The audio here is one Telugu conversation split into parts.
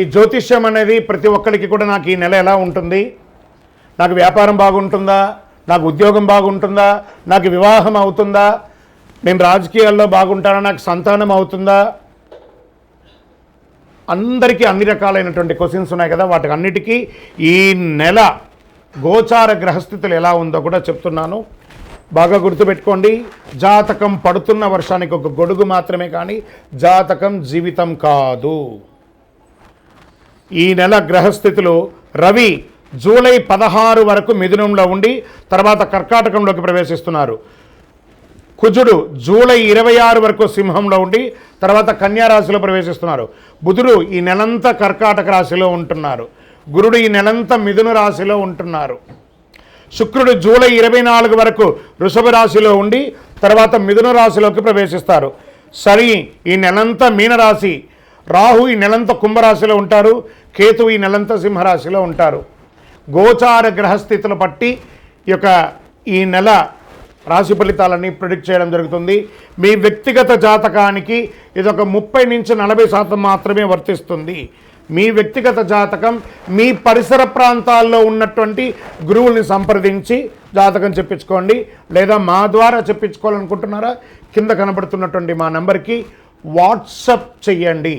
ఈ జ్యోతిష్యం అనేది ప్రతి ఒక్కరికి కూడా నాకు ఈ నెల ఎలా ఉంటుంది? నాకు వ్యాపారం బాగుంటుందా? నాకు ఉద్యోగం బాగుంటుందా? నాకు వివాహం అవుతుందా? నేను రాజకీయాల్లో బాగుంటానా? నాకు సంతానం అవుతుందా? అందరికీ అన్ని రకాలైనటువంటి క్వశ్చన్స్ ఉన్నాయి కదా. వాటికి అన్నిటికీ ఈ నెల గోచార గ్రహస్థితులు ఎలా ఉందో కూడా చెప్తున్నాను. బాగా గుర్తుపెట్టుకోండి. జాతకం పడుతున్న వర్షానికి ఒక గొడుగు మాత్రమే కానీ జాతకం జీవితం కాదు. ఈ నెల గ్రహస్థితులు రవి జూలై పదహారు వరకు మిథునంలో ఉండి తర్వాత కర్కాటకంలోకి ప్రవేశిస్తున్నారు. కుజుడు జూలై ఇరవై ఆరు వరకు సింహంలో ఉండి తర్వాత కన్యారాశిలో ప్రవేశిస్తున్నారు. బుధుడు ఈ నెలంతా కర్కాటక రాశిలో ఉంటున్నారు. గురుడు ఈ నెలంతా మిథున రాశిలో ఉంటున్నారు. శుక్రుడు జూలై ఇరవై నాలుగు వరకు వృషభ రాశిలో ఉండి తర్వాత మిథున రాశిలోకి ప్రవేశిస్తారు. సరి ఈ నెలంతా మీనరాశి రాహు ఈ నెలంతా కుంభరాశిలో ఉంటారు కేతు ఈ నెలంతా సింహరాశిలో ఉంటారు. గోచార గ్రహస్థితులు బట్టి ఈ యొక్క ఈ నెల రాశి ఫలితాలని ప్రిడిక్ట్ చేయడం జరుగుతుంది. మీ వ్యక్తిగత జాతకానికి ఇది ఒక ముప్పై నుంచి నలభై శాతం మాత్రమే వర్తిస్తుంది. మీ వ్యక్తిగత జాతకం మీ పరిసర ప్రాంతాల్లో ఉన్నటువంటి గురువుల్ని సంప్రదించి జాతకం చెప్పించుకోండి. లేదా మా ద్వారా చెప్పించుకోవాలనుకుంటున్నారా? కింద కనబడుతున్నటువంటి మా నెంబర్కి వాట్సప్ చెయ్యండి.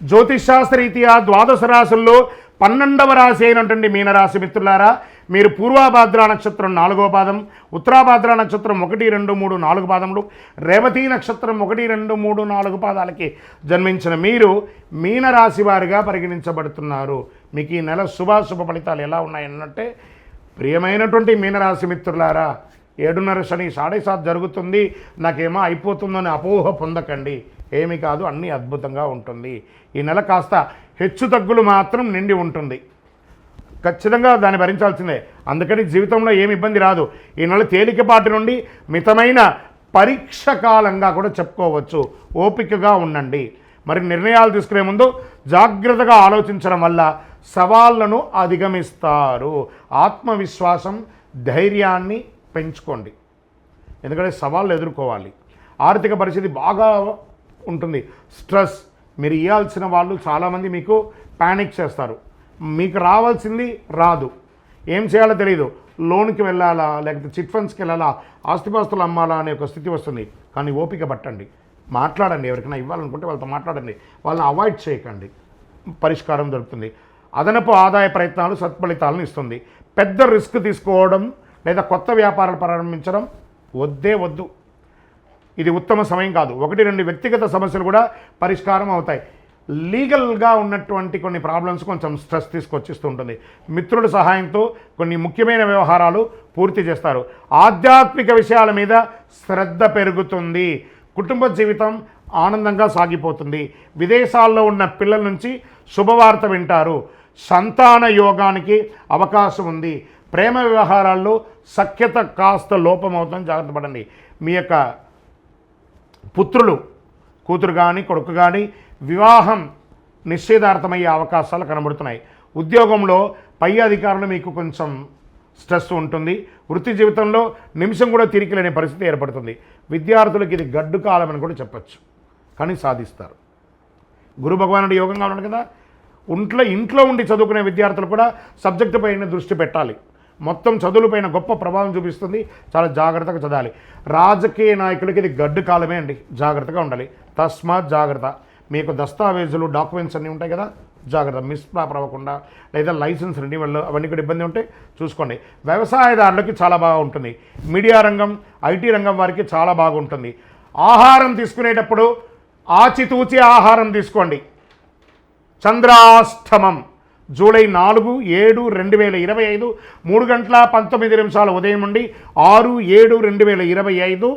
జ్యోతిషాస్త్రరీత్యా ద్వాదశ రాశుల్లో పన్నెండవ రాశి అయినటువంటి మీనరాశి మిత్రులారా మీరు పూర్వాభాద్ర నక్షత్రం నాలుగో పాదం ఉత్తరాభాద్ర నక్షత్రం ఒకటి రెండు మూడు నాలుగు పాదములు రేవతి నక్షత్రం ఒకటి రెండు మూడు నాలుగు పాదాలకి జన్మించిన మీరు మీనరాశి వారిగా పరిగణించబడుతున్నారు. మీకు ఈ నెల శుభాశుభ ఫలితాలు ఎలా ఉన్నాయన్నట్టే ప్రియమైనటువంటి మీనరాశి మిత్రులారా ఏడున్నర శని సాడే సాత్ జరుగుతుంది నాకేమో అయిపోతుందని అపోహ పొందకండి. ఏమి కాదు అన్నీ అద్భుతంగా ఉంటుంది. ఈ నెల కాస్త హెచ్చు తగ్గులు మాత్రం నిండి ఉంటుంది. ఖచ్చితంగా దాన్ని భరించాల్సిందే. అందుకని జీవితంలో ఏమి ఇబ్బంది రాదు. ఈ నెల తేలికపాటి నుండి మితమైన పరీక్ష కాలంగా కూడా చెప్పుకోవచ్చు. ఓపికగా ఉండండి. మరి నిర్ణయాలు తీసుకునే ముందు జాగ్రత్తగా ఆలోచించడం వల్ల సవాళ్ళను అధిగమిస్తారు. ఆత్మవిశ్వాసం ధైర్యాన్ని పెంచుకోండి. ఎందుకంటే సవాళ్ళు ఎదుర్కోవాలి. ఆర్థిక పరిస్థితి బాగా ఉంటుంది. స్ట్రెస్ మీరు ఇవ్వాల్సిన వాళ్ళు చాలామంది మీకు ప్యానిక్ చేస్తారు. మీకు రావాల్సింది రాదు. ఏం చేయాలో తెలియదు లోన్కి వెళ్ళాలా లేకపోతే చిట్ ఫండ్స్కి వెళ్ళాలా ఆస్తిపాస్తులు అమ్మాలా అనే ఒక స్థితి వస్తుంది. కానీ ఓపిక పట్టండి. మాట్లాడండి. ఎవరికైనా ఇవ్వాలనుకుంటే వాళ్ళతో మాట్లాడండి. వాళ్ళని అవాయిడ్ చేయకండి. పరిష్కారం దొరుకుతుంది. అదనపు ఆదాయ ప్రయత్నాలు సత్ఫలితాలను ఇస్తుంది. పెద్ద రిస్క్ తీసుకోవడం లేదా కొత్త వ్యాపారాలు ప్రారంభించడం వద్దే వద్దు. ఇది ఉత్తమ సమయం కాదు. ఒకటి రెండు వ్యక్తిగత సమస్యలు కూడా పరిష్కారం అవుతాయి. లీగల్గా ఉన్నటువంటి కొన్ని ప్రాబ్లమ్స్ కొంచెం స్ట్రెస్ తీసుకొచ్చిస్తూ ఉంటుంది మిత్రుల సహాయంతో కొన్ని ముఖ్యమైన వ్యవహారాలు పూర్తి చేస్తారు. ఆధ్యాత్మిక విషయాల మీద శ్రద్ధ పెరుగుతుంది. కుటుంబ జీవితం ఆనందంగా సాగిపోతుంది. విదేశాల్లో ఉన్న పిల్లల నుంచి శుభవార్త వింటారు. సంతాన యోగానికి అవకాశం ఉంది. ప్రేమ వ్యవహారాల్లో సఖ్యత కాస్త లోపమవుతుంది జాగ్రత్త పడండి. మీ యొక్క పుత్రులు కూతురు కానీ కొడుకు కానీ వివాహం నిశ్చయదార్థమయ్యే అవకాశాలు కనబడుతున్నాయి. ఉద్యోగంలో పై అధికారులు మీకు కొంచెం స్ట్రెస్ ఉంటుంది. వృత్తి జీవితంలో నిమిషం కూడా తిరిగి లేని పరిస్థితి ఏర్పడుతుంది. విద్యార్థులకు ఇది గడ్డు కాలం అని కూడా చెప్పచ్చు. కానీ సాధిస్తారు. గురు భగవానుడి యోగంగా ఉన్నాడు కదా. ఇంట్లో ఇంట్లో ఉండి చదువుకునే విద్యార్థులు కూడా సబ్జెక్టుపైన దృష్టి పెట్టాలి. మొత్తం చదువులపైన గొప్ప ప్రభావం చూపిస్తుంది. చాలా జాగ్రత్తగా చదవాలి. రాజకీయ నాయకులకి ఇది గడ్డు కాలమే అండి. జాగ్రత్తగా ఉండాలి. తస్మాత్ జాగ్రత్త. మీకు దస్తావేజులు డాక్యుమెంట్స్ అన్నీ ఉంటాయి కదా? జాగ్రత్త. మిస్ అవ్వకుండా లేదా లైసెన్స్ రెన్యువల్ అవన్నీ కూడా ఇబ్బంది ఉంటే చూసుకోండి. వ్యవసాయదారులకి చాలా బాగా ఉంటుంది. మీడియా రంగం ఐటీ రంగం వారికి చాలా బాగుంటుంది ఆహారం తీసుకునేటప్పుడు ఆచితూచి ఆహారం తీసుకోండి. చంద్రాష్టమం. జూలై నాలుగు ఏడు రెండు వేల ఇరవై ఐదు మూడు గంటల పంతొమ్మిది నిమిషాల ఉదయం నుండి ఆరు ఏడు రెండు వేల ఇరవై ఐదు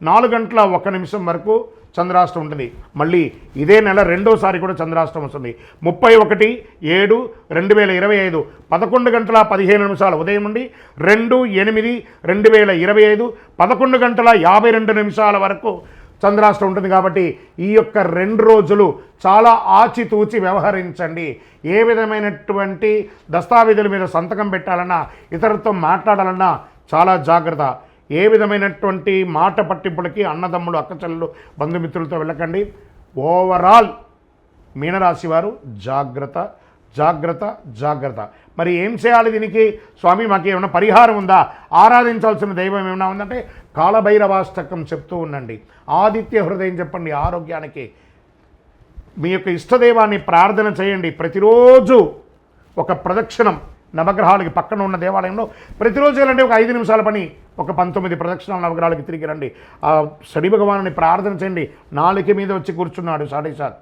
నాలుగు గంటల ఒక నిమిషం వరకు చంద్రాష్టం ఉంటుంది. మళ్ళీ ఇదే నెల రెండోసారి కూడా చంద్రాష్టం వస్తుంది. ముప్పై ఒకటి ఏడు రెండు వేల ఇరవై ఐదు పదకొండు గంటల పదిహేను నిమిషాల ఉదయం నుండి రెండు ఎనిమిది రెండు వేల ఇరవై ఐదు పదకొండు గంటల యాభై రెండు నిమిషాల వరకు చంద్రాష్టం ఉంటుంది కాబట్టి ఈ యొక్క రెండు రోజులు చాలా ఆచితూచి వ్యవహరించండి. ఏ విధమైనటువంటి దస్తావేజుల మీద సంతకం పెట్టాలన్నా ఇతరులతో మాట్లాడాలన్నా చాలా జాగ్రత్త. ఏ విధమైనటువంటి మాట పట్టింపులకి అన్నదమ్ములు అక్కచెల్లెలు బంధుమిత్రులతో వెళ్ళకండి. ఓవరాల్ మీనరాశి వారు జాగ్రత్త. జాగ్రత్త జాగ్రత్త. మరి ఏం చేయాలి దీనికి? స్వామి మాకు ఏమైనా పరిహారం ఉందా? ఆరాధించాల్సిన దైవం ఏమైనా ఉందంటే కాలభైరవాష్టకం చెప్తూ ఉండండి. ఆదిత్య హృదయం చెప్పండి ఆరోగ్యానికి. మీ యొక్క ఇష్టదైవాన్ని ప్రార్థన చేయండి. ప్రతిరోజు ఒక ప్రదక్షిణం. నవగ్రహాలకి పక్కన ఉన్న దేవాలయంలో ప్రతిరోజు వెళ్ళండి. ఒక ఐదు నిమిషాల పని. ఒక పంతొమ్మిది ప్రదక్షిణాలు నవగ్రహాలకి తిరిగి రండి. ఆ శని భగవానుని ప్రార్థన చేయండి. నాలుక మీద వచ్చి కూర్చున్నాడు సాడేసాద్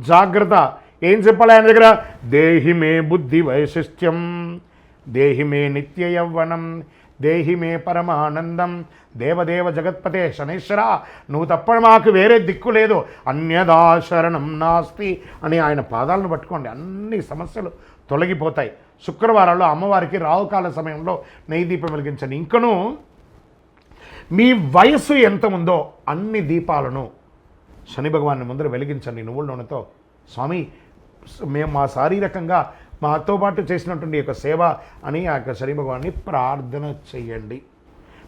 జాగ్రత్త. ఏం చెప్పాలి ఆయన దగ్గర? దేహిమే బుద్ధి వైశిష్ట్యం దేహిమే నిత్య యవ్వనం దేహిమే పరమానందం దేవదేవ జగత్పతే శనేశ్వర నువ్వు తప్ప మాకు వేరే దిక్కు లేదు అన్యదాశరణం నాస్తి అని ఆయన పాదాలను పట్టుకోండి. అన్ని సమస్యలు తొలగిపోతాయి. శుక్రవారాల్లో అమ్మవారికి రావుకాల సమయంలో నెయ్యి దీపం వెలిగించండి. ఇంకను మీ వయస్సు ఎంత ఉందో అన్ని దీపాలను శని భగవాన్ని ముందర వెలిగించండి. నువ్వుల నూనెతో. స్వామి మేము మా శారీరకంగా మాతో పాటు చేసినటువంటి యొక్క సేవ అని ఆ యొక్క శని భగవాన్ని ప్రార్థన చేయండి.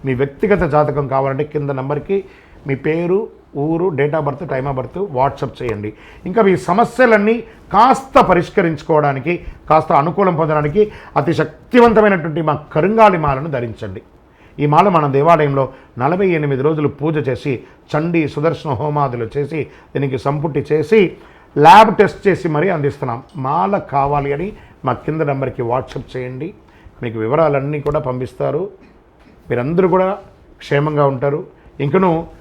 మీ వ్యక్తిగత జాతకం కావాలంటే కింద నెంబర్కి మీ పేరు ఊరు date of birth time of birth WhatsApp చేయండి. ఇంకా మీ సమస్యలన్నీ కాస్త పరిష్కరించుకోవడానికి కాస్త అనుకూలం పొందడానికి అతి శక్తివంతమైనటువంటి మా కరుంగాలి మాలను ధరించండి. ఈ మాల మన దేవాలయంలో నలభై ఎనిమిది రోజులు పూజ చేసి చండీ సుదర్శన హోమాదులు చేసి దీనికి సంపుటి చేసి ల్యాబ్ టెస్ట్ చేసి మరీ అందిస్తున్నాం. మాల కావాలి అని మా కింద నెంబర్కి వాట్సప్ చేయండి. మీకు వివరాలన్నీ కూడా పంపిస్తారు. మీరందరూ కూడా క్షేమంగా ఉంటారు. ఇంకను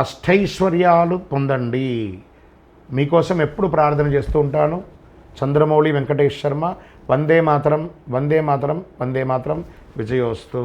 అష్టైశ్వర్యాలు పొందండి. మీకోసం ఎప్పుడు ప్రార్థన చేస్తూ ఉంటాను. చంద్రమౌళి వెంకటేష్ శర్మ వందే మాతరం వందే మాతరం వందే మాతరం విజయోస్తు.